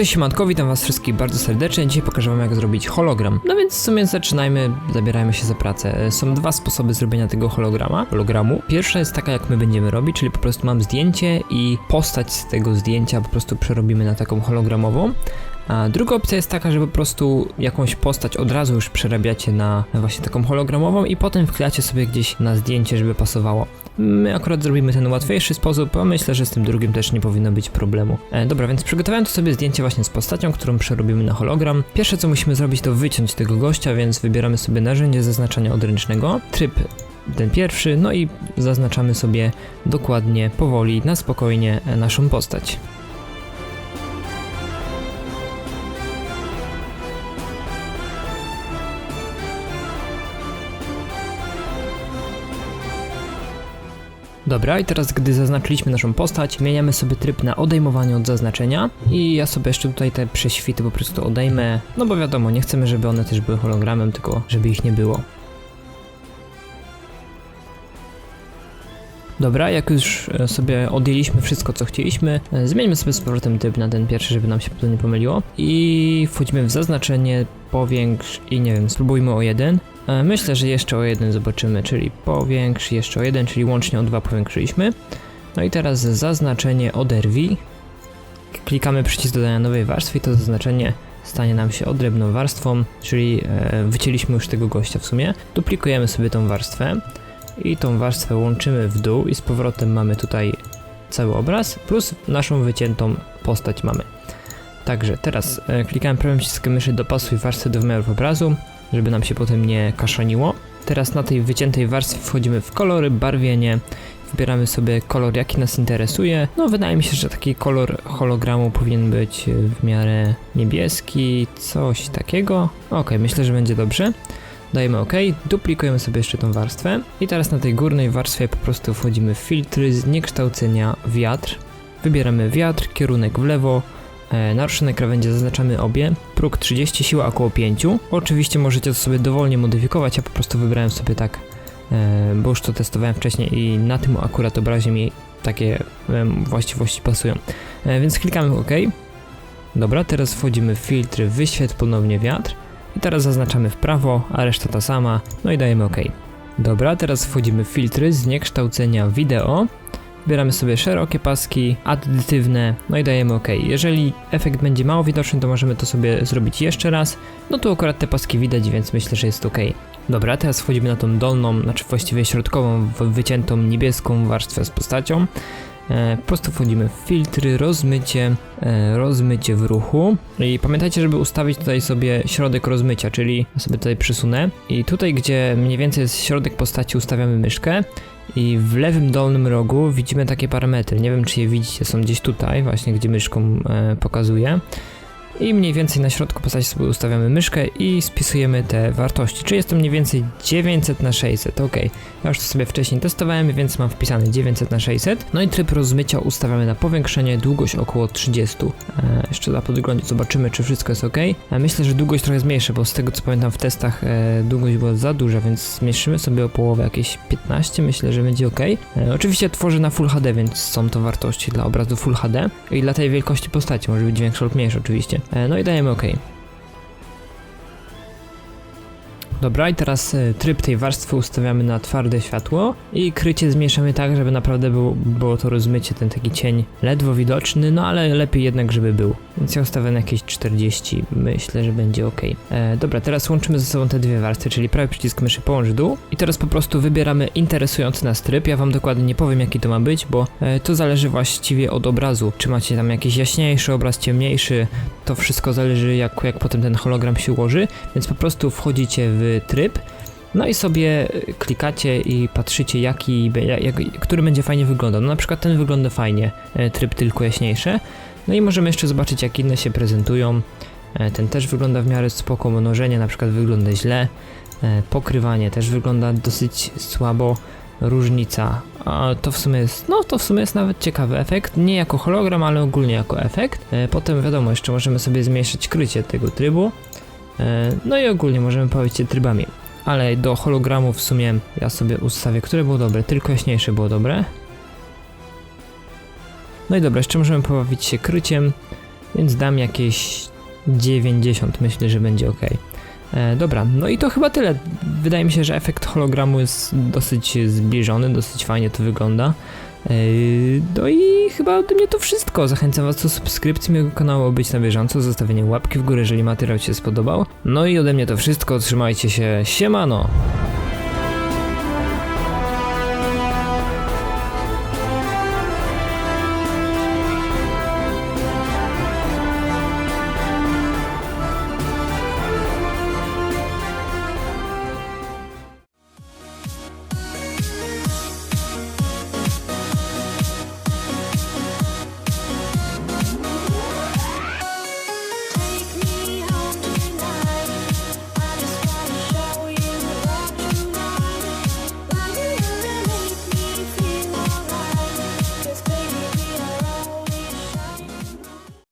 Cześć Matko, witam was wszystkich bardzo serdecznie. Dzisiaj pokażę wam jak zrobić hologram. No więc w sumie zaczynajmy, zabierajmy się za pracę. E, są dwa sposoby zrobienia tego holograma, hologramu. Pierwsza jest taka jak my będziemy robić, czyli po prostu mam zdjęcie i postać z tego zdjęcia po prostu przerobimy na taką hologramową. A druga opcja jest taka, że po prostu jakąś postać od razu już przerabiacie na właśnie taką hologramową i potem wklejacie sobie gdzieś na zdjęcie, żeby pasowało. My akurat zrobimy ten łatwiejszy sposób, a myślę, że z tym drugim też nie powinno być problemu. E, dobra, więc przygotowałem tu sobie zdjęcie właśnie z postacią, którą przerobimy na hologram. Pierwsze co musimy zrobić to wyciąć tego gościa, więc wybieramy sobie narzędzie zaznaczania odręcznego, tryb ten pierwszy, no i zaznaczamy sobie dokładnie, powoli, na spokojnie e, naszą postać. Dobra, i teraz gdy zaznaczyliśmy naszą postać, zmieniamy sobie tryb na odejmowanie od zaznaczenia i ja sobie jeszcze tutaj te prześwity po prostu odejmę, no bo wiadomo, nie chcemy, żeby one też były hologramem, tylko żeby ich nie było. Dobra, jak już e, sobie odjęliśmy wszystko co chcieliśmy, e, zmieńmy sobie z powrotem typ na ten pierwszy, żeby nam się potem nie pomyliło i wchodzimy w zaznaczenie, powiększ i nie wiem, spróbujmy o jeden. E, Myślę, że jeszcze o jeden zobaczymy, czyli powiększ, jeszcze o jeden, czyli łącznie o dwa powiększyliśmy. No i teraz zaznaczenie oderwij. Klikamy przycisk dodania nowej warstwy i to zaznaczenie stanie nam się odrębną warstwą, czyli wycięliśmy już tego gościa w sumie. Duplikujemy sobie tą warstwę i tą warstwę łączymy w dół i z powrotem mamy tutaj cały obraz plus naszą wyciętą postać mamy. Także teraz e, klikałem prawym przyciskiem myszy dopasuj warstwę do wymiarów obrazu, żeby nam się potem nie kaszaniło. Teraz na tej wyciętej warstwie wchodzimy w kolory, barwienie, wybieramy sobie kolor jaki nas interesuje. No wydaje mi się, że taki kolor hologramu powinien być w miarę niebieski, coś takiego. Ok, myślę, że będzie dobrze. Dajemy OK, duplikujemy sobie jeszcze tą warstwę i teraz na tej górnej warstwie po prostu wchodzimy w filtry, zniekształcenia, wiatr. Wybieramy wiatr, kierunek w lewo, e, naruszone krawędzie zaznaczamy obie, próg 30, siła około 5. Oczywiście możecie to sobie dowolnie modyfikować, ja po prostu wybrałem sobie tak, e, bo już to testowałem wcześniej i na tym akurat obrazie mi takie e, właściwości pasują. Więc klikamy OK. Dobra, teraz wchodzimy w filtry, wyświetl ponownie wiatr. I teraz zaznaczamy w prawo, a reszta ta sama, no i dajemy OK. Dobra, teraz wchodzimy w filtry, zniekształcenia wideo. Wybieramy sobie szerokie paski, addytywne, no i dajemy OK. Jeżeli efekt będzie mało widoczny, to możemy to sobie zrobić jeszcze raz. No tu akurat te paski widać, więc myślę, że jest OK. Dobra, teraz wchodzimy na tą dolną, znaczy właściwie środkową, wyciętą niebieską warstwę z postacią. E, po prostu wchodzimy w filtry, rozmycie, e, rozmycie w ruchu. I pamiętajcie, żeby ustawić tutaj sobie środek rozmycia, czyli sobie tutaj przesunę i tutaj, gdzie mniej więcej jest środek postaci ustawiamy myszkę. I w lewym dolnym rogu widzimy takie parametry, nie wiem czy je widzicie, są gdzieś tutaj właśnie, gdzie myszką e, pokazuję i mniej więcej na środku postaci sobie ustawiamy myszkę i spisujemy te wartości, czyli jest to mniej więcej 900 na 600, ok. Ja już to sobie wcześniej testowałem, więc mam wpisane 900 na 600. No i tryb rozmycia ustawiamy na powiększenie, długość około 30. E, jeszcze na podglądzie zobaczymy, czy wszystko jest ok. E, myślę, że długość trochę zmniejszę, bo z tego co pamiętam w testach e, długość była za duża, więc zmniejszymy sobie o połowę, jakieś 15, myślę, że będzie ok. E, oczywiście tworzę na Full HD, więc są to wartości dla obrazu Full HD i dla tej wielkości postaci, może być większa lub mniejsza oczywiście. E, no i dajemy ok. Dobra, i teraz e, tryb tej warstwy ustawiamy na twarde światło i krycie zmniejszamy tak, żeby naprawdę było, było to rozmycie, ten taki cień ledwo widoczny, no ale lepiej jednak, żeby był. Więc ja ustawię na jakieś 40, myślę, że będzie ok. E, dobra, teraz łączymy ze sobą te dwie warstwy, czyli prawy przycisk myszy połącz dół i teraz po prostu wybieramy interesujący nas tryb. Ja wam dokładnie nie powiem jaki to ma być, bo e, to zależy właściwie od obrazu. Czy macie tam jakiś jaśniejszy obraz, ciemniejszy, to wszystko zależy jak, jak potem ten hologram się ułoży, więc po prostu wchodzicie w tryb, no i sobie y, klikacie i patrzycie jaki, jak, który będzie fajnie wyglądał. No na przykład ten wygląda fajnie, e, tryb tylko jaśniejsze. No i możemy jeszcze zobaczyć jak inne się prezentują. E, Ten też wygląda w miarę spoko, mnożenie na przykład wygląda źle. E, Pokrywanie też wygląda dosyć słabo. Różnica, a to w sumie jest, no to w sumie jest nawet ciekawy efekt, nie jako hologram, ale ogólnie jako efekt. E, Potem wiadomo, jeszcze możemy sobie zmniejszyć krycie tego trybu. E, No i ogólnie możemy bawić się trybami. Ale do hologramu w sumie ja sobie ustawię, które było dobre, tylko jaśniejsze było dobre. No i dobra, jeszcze możemy pobawić się kryciem. więc dam jakieś 90, myślę, że będzie ok. E, dobra, no i to chyba tyle. Wydaje mi się, że efekt hologramu jest dosyć zbliżony, dosyć fajnie to wygląda. E, no i chyba ode mnie to wszystko. Zachęcam Was do subskrypcji mojego kanału, aby być na bieżąco, zostawienia łapki w górę, jeżeli materiał Ci się spodobał. No i ode mnie to wszystko. Trzymajcie się. Siemano!